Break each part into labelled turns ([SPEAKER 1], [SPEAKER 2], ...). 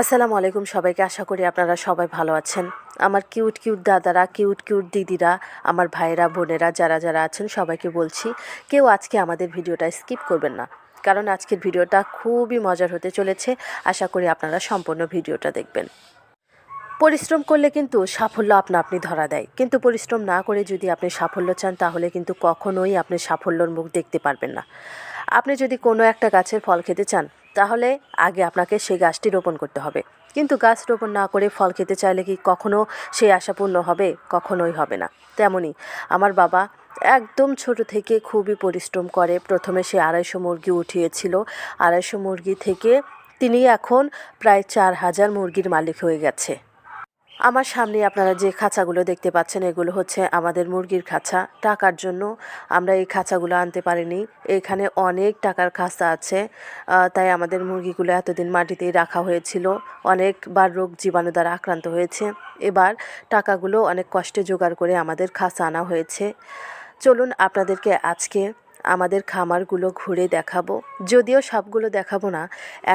[SPEAKER 1] আসসালামু আলাইকুম সবাইকে, আশা করি আপনারা সবাই ভালো আছেন। আমার কিউট কিউট দাদারা, কিউট কিউট দিদিরা, আমার ভাইয়েরা, বোনেরা যারা যারা আছেন, সবাইকে বলছি, কেউ আজকে আমাদের ভিডিওটা স্কিপ করবেন না। কারণ আজকের ভিডিওটা খুবই মজার হতে চলেছে, আশা করি আপনারা সম্পূর্ণ ভিডিওটা দেখবেন। পরিশ্রম করলে কিন্তু সাফল্য আপনা আপনি ধরা দেয়। কিন্তু পরিশ্রম না করে যদি আপনি সাফল্য চান, তাহলে কিন্তু কখনোই আপনি সাফল্যর মুখ দেখতে পারবেন না। আপনি যদি কোনো একটা গাছের ফল খেতে চান তাহলে আগে আপনাকে সেই গাছটি রোপণ করতে হবে। কিন্তু গাছ রোপণ না করে ফল খেতে চাইলে কি কখনো সেই আশা পূর্ণ হবে? কখনোই হবে না। তেমনই আমার বাবা একদম ছোট থেকে খুবই পরিশ্রম করে। প্রথমে সে আড়াইশো মুরগি উঠিয়েছিল। আড়াইশো মুরগি থেকে তিনি এখন প্রায় চার হাজার মুরগির মালিক হয়ে গেছে। আমার সামনে আপনারা যে খাঁচাগুলো দেখতে পাচ্ছেন, এগুলো হচ্ছে আমাদের মুরগির খাঁচা। টাকার জন্য আমরা এই খাঁচাগুলো আনতে পারিনি। এখানে অনেক টাকার খাঁচা আছে তাই আমাদের মুরগিগুলো এতদিন মাটিতেই রাখা হয়েছিল। অনেকবার রোগ জীবাণু দ্বারা আক্রান্ত হয়েছে। এবার টাকাগুলো অনেক কষ্টে জোগাড় করে আমাদের খাঁচা আনা হয়েছে। চলুন আপনাদেরকে আজকে আমাদের খামারগুলো ঘুরে দেখাবো। যদিও সবগুলো দেখাবো না,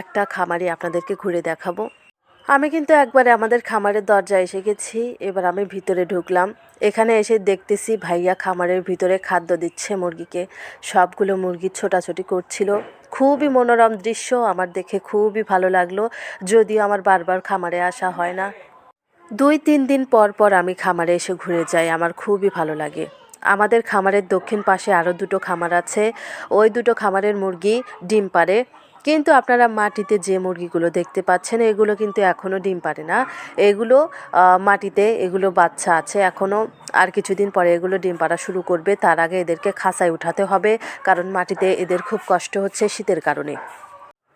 [SPEAKER 1] একটা খামারই আপনাদেরকে ঘুরে দেখাবো। আমি কিন্তু একবারে আমাদের খামারের দরজায় এসে গেছি। এবার আমি ভিতরে ঢুকলাম। এখানে এসে দেখতেছি ভাইয়া খামারের ভিতরে খাদ্য দিচ্ছে মুরগিকে। সবগুলো মুরগি ছোটাছুটি করছিল। খুবই মনোরম দৃশ্য, আমার দেখে খুবই ভালো লাগল। যদিও আমার বারবার খামারে আসা হয় না। দুই, তিন দিন পর পর আমি খামারে এসে ঘুরে যাই, আমার খুবই ভালো লাগে। আমাদের খামারের দক্ষিণ পাশে আরও দুটো খামার আছে। ওই দুটো খামারের মুরগি ডিম পারে কিন্তু আপনারা মাটিতে যে মুরগিগুলো দেখতে পাচ্ছেন, এগুলো কিন্তু এখনও ডিম পারে না। এগুলো মাটিতে এগুলো বাচ্চা আছে এখনও আর কিছুদিন পরে এগুলো ডিম পাড়া শুরু করবে। তার আগে এদেরকে খাঁচায় উঠাতে হবে, কারণ মাটিতে এদের খুব কষ্ট হচ্ছে শীতের কারণে।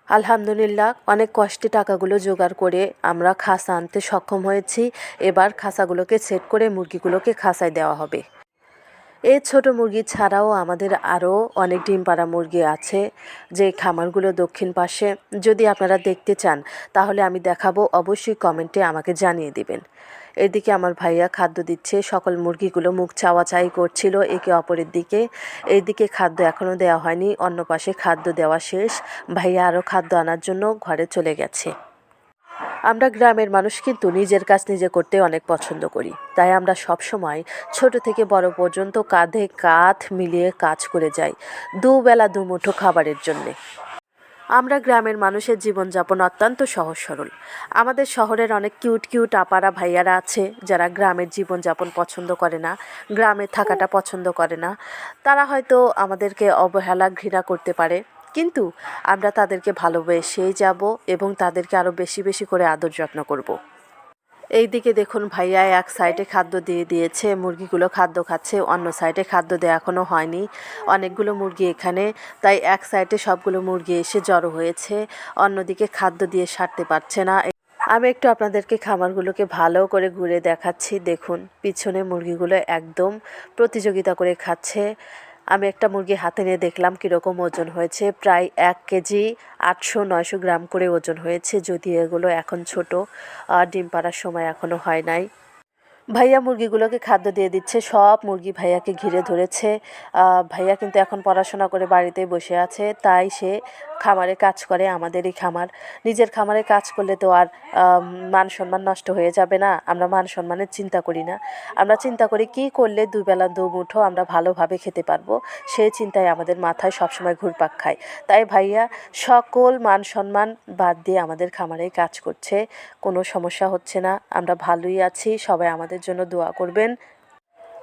[SPEAKER 1] আলহামদুলিল্লাহ, অনেক কষ্টে টাকাগুলো জোগাড় করে আমরা খাসা আনতে সক্ষম হয়েছি। এবার খাসাগুলোকে সেট করে মুরগিগুলোকে খাসায় দেওয়া হবে। এই ছোট মুরগি ছাড়াও আমাদের আরও অনেক ডিম পাড়া মুরগি আছে যে খামারগুলো দক্ষিণ পাশে। যদি আপনারা দেখতে চান, তাহলে আমি দেখাবো, অবশ্যই কমেন্টে আমাকে জানিয়ে দিবেন। এদিকে আমার ভাইয়া খাদ্য দিচ্ছে, সকল মুরগিগুলো মুখ চাওয়াচাই করছিল একে অপরের দিকে। এইদিকে খাদ্য এখনও দেওয়া হয়নি, অন্য পাশে খাদ্য দেওয়া শেষ। ভাইয়া আরও খাদ্য আনার জন্য ঘরে চলে গেছে। আমরা গ্রামের মানুষ কিন্তু নিজের কাজ নিজে করতে অনেক পছন্দ করি। তাই আমরা সব সময় ছোট থেকে বড় পর্যন্ত কাঁধে কাঁধ মিলিয়ে কাজ করে যাই, দুবেলা দুমুঠো খাবারের জন্যে। আমরা গ্রামের মানুষের জীবনযাপন অত্যন্ত সহজ সরল। আমাদের শহরের অনেক কিউট কিউট আপারা ভাইয়ারা আছে, যারা গ্রামের জীবনযাপন পছন্দ করে না, গ্রামে থাকাটা পছন্দ করে না। তারা হয়তো আমাদেরকে অবহেলা ঘৃণা করতে পারে কিন্তু আমরা তাদেরকে ভালোবেসেই যাব এবং তাদেরকে আরও বেশি বেশি করে আদর যত্ন করব। এইদিকে দেখুন ভাইয়া এক সাইডে খাদ্য দিয়ে দিয়েছে, মুরগিগুলো খাদ্য খাচ্ছে, অন্য সাইডে খাদ্য দেওয়া এখনও হয়নি। অনেকগুলো মুরগি এখানে, তাই এক সাইডে সবগুলো মুরগি এসে জড়ো হয়েছে, অন্যদিকে খাদ্য দিয়ে সারতে পারছে না। আমি একটু আপনাদেরকে খামারগুলোকে ভালো করে ঘুরে দেখাচ্ছি। দেখুন, পিছনে মুরগিগুলো একদম প্রতিযোগিতা করে খাচ্ছে। আমি একটা মুরগি হাতে নিয়ে দেখলাম কীরকম ওজন হয়েছে। প্রায় এক কেজি আটশো নয়শো গ্রাম করে ওজন হয়েছে যদি এগুলো এখন ছোট। ডিম পাড়ার সময় এখনও হয় নাই। ভাইয়া মুরগিগুলোকে খাদ্য দিয়ে দিচ্ছে, সব মুরগি ভাইয়াকে ঘিরে ধরেছে। ভাইয়া কিন্তু এখন পড়াশোনা করে বাড়িতে বসে আছে, তাই সে খামারে কাজ করে, আমাদেরই খামার। নিজের খামারে কাজ করলে তো আর মান সম্মান নষ্ট হয়ে যাবে না, আমরা মান সম্মানের চিন্তা করি না। আমরা চিন্তা করি কি করলে দুবেলা দু মুঠো আমরা ভালোভাবে খেতে পারব সেই চিন্তায় আমাদের মাথায় সবসময় ঘুরপাক খায়। তাই ভাইয়া সকল মান সম্মান বাদ দিয়ে আমাদের খামারে কাজ করছে, কোনো সমস্যা হচ্ছে না, আমরা ভালোই আছি, সবাই আমাদের জন্য দোয়া করবেন।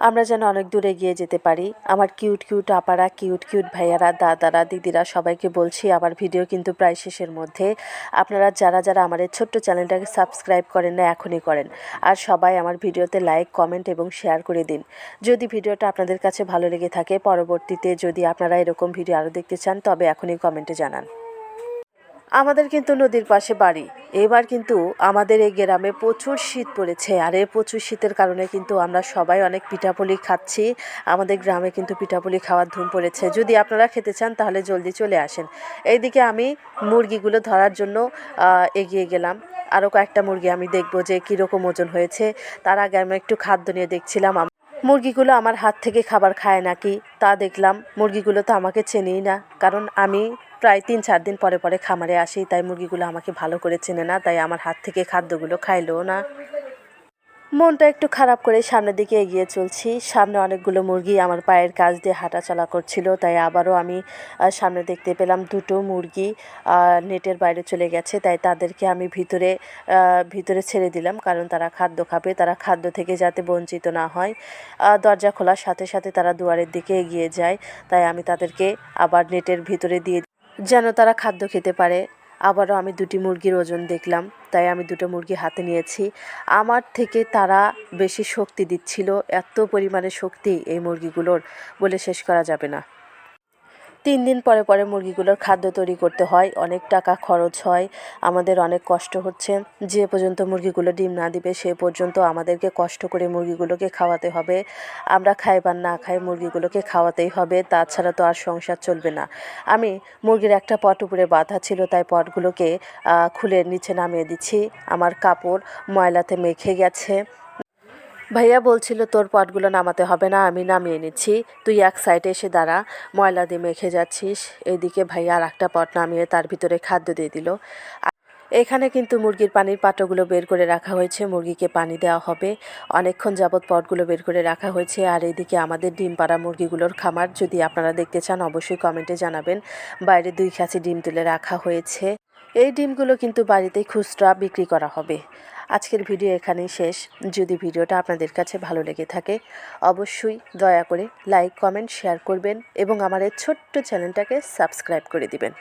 [SPEAKER 1] আমরা যেন অনেক দূরে এগিয়ে যেতে পারি। আমার কিউট কিউট আপারা, কিউট কিউট ভাইয়ারা, দাদারা, দিদিরা, সবাইকে বলছি আমার ভিডিও কিন্তু প্রায় শেষের মধ্যে। আপনারা যারা যারা আমার ছোট্ট চ্যানেলটাকে সাবস্ক্রাইব করেন না, এখনই করেন। আর সবাই আমার ভিডিওতে লাইক, কমেন্ট এবং শেয়ার করে দিন। যদি ভিডিওটা আপনাদের কাছে ভালো লেগে থাকে, পরবর্তীতে যদি আপনারা এরকম ভিডিও আরও দেখতে চান, তবে এখনই কমেন্টে জানান। আমাদের কিন্তু নদীর পাশে বাড়ি। এবার কিন্তু আমাদের এই গ্রামে প্রচুর শীত পড়েছে, আর এই প্রচুর শীতের কারণে কিন্তু আমরা সবাই অনেক পিঠাপুলি খাচ্ছি। আমাদের গ্রামে কিন্তু পিঠাপুলি খাওয়ার ধুম পড়েছে। যদি আপনারা খেতে চান, তাহলে জলদি চলে আসেন। এইদিকে আমি মুরগিগুলো ধরার জন্য এগিয়ে গেলাম। আরও কয়েকটা মুরগি আমি দেখব যে কীরকম ওজন হয়েছে। তার আগে আমি একটু খাদ্য নিয়ে দেখছিলাম। মুরগিগুলো আমার হাত থেকে খাবার খায় নাকি, তা দেখলাম। মুরগিগুলো তো আমাকে চেনেই না, কারণ আমি প্রায় তিন, চার দিন পরে পরে খামারে আসি, তাই মুরগিগুলো আমাকে ভালো করে চেনে না, তাই আমার হাত থেকে খাদ্যগুলো খাইলো না। মনটা একটু খারাপ করে সামনের দিকে এগিয়ে চলছি। সামনে অনেকগুলো মুরগি আমার পায়ের কাজ দিয়ে হাঁটাচলা করছিল, তাই আবারও আমি সামনে দেখতে পেলাম দুটো মুরগি নেটের বাইরে চলে গেছে, তাই তাদেরকে আমি ভিতরে ভিতরে ছেড়ে দিলাম, কারণ তারা খাদ্য খাবে, তারা খাদ্য থেকে যাতে বঞ্চিত না হয়। দরজা খোলার সাথে সাথে তারা দুয়ারের দিকে এগিয়ে যায়, তাই আমি তাদেরকে আবার নেটের ভিতরে দিয়ে যেন তারা খাদ্য খেতে পারে। আবারও আমি দুটি মুরগির ওজন দেখলাম, তাই আমি দুটো মুরগি হাতে নিয়েছি। আমার থেকে তারা বেশি শক্তি দিচ্ছিল, এত পরিমাণে শক্তি এই মুরগিগুলোর বলে শেষ করা যাবে না। তিন দিন পরে পরে মুরগিগুলোর খাদ্য তৈরি করতে হয়। অনেক টাকা খরচ হয়। আমাদের অনেক কষ্ট হচ্ছে। যে পর্যন্ত মুরগিগুলো ডিম না দিবে, সে পর্যন্ত আমাদেরকে কষ্ট করে মুরগিগুলোকে খাওয়াতে হবে। আমরা খাই বা না খাই মুরগিগুলোকে খাওয়াতেই হবে। তাছাড়া তো আর সংসার চলবে না। আমি মুরগির একটা পট উপরে বাঁধা ছিল, তাই পটগুলোকে খুলে নিচে নামিয়ে দিচ্ছি। আমার কাপড় ময়লাতে মেখে গেছে। ভাইয়া বলছিল, তোর পটগুলো নামাতে হবে না, আমি নামিয়ে নিচ্ছি। তুই এক সাইডে এসে দাঁড়া, ময়লা দিয়ে মেখে যাচ্ছিস। এদিকে ভাইয়া আর একটা পট নামিয়ে তার ভিতরে খাদ্য দিয়ে দিল। এখানে কিন্তু মুরগির পানির পাত্রগুলো বের করে রাখা হয়েছে। মুরগিকে পানি দেওয়া হবে। অনেকক্ষণ যাবৎ পটগুলো বের করে রাখা হয়েছে। আর এদিকে আমাদের ডিম পাড়া মুরগিগুলোর খামার, যদি আপনারা দেখতে চান, অবশ্যই কমেন্টে জানাবেন। বাইরে দুই খাঁচি ডিম তুলে রাখা হয়েছে। এই ডিমগুলো কিন্তু বাড়িতে খুচরা বিক্রি করা হবে। আজকের ভিডিও এখানেই শেষ। যদি ভিডিওটা আপনাদের কাছে ভালো লেগে থাকে, অবশ্যই দয়া করে লাইক, কমেন্ট, শেয়ার করবেন এবং আমার এই ছোট্ট চ্যানেলটাকে সাবস্ক্রাইব করে দিবেন।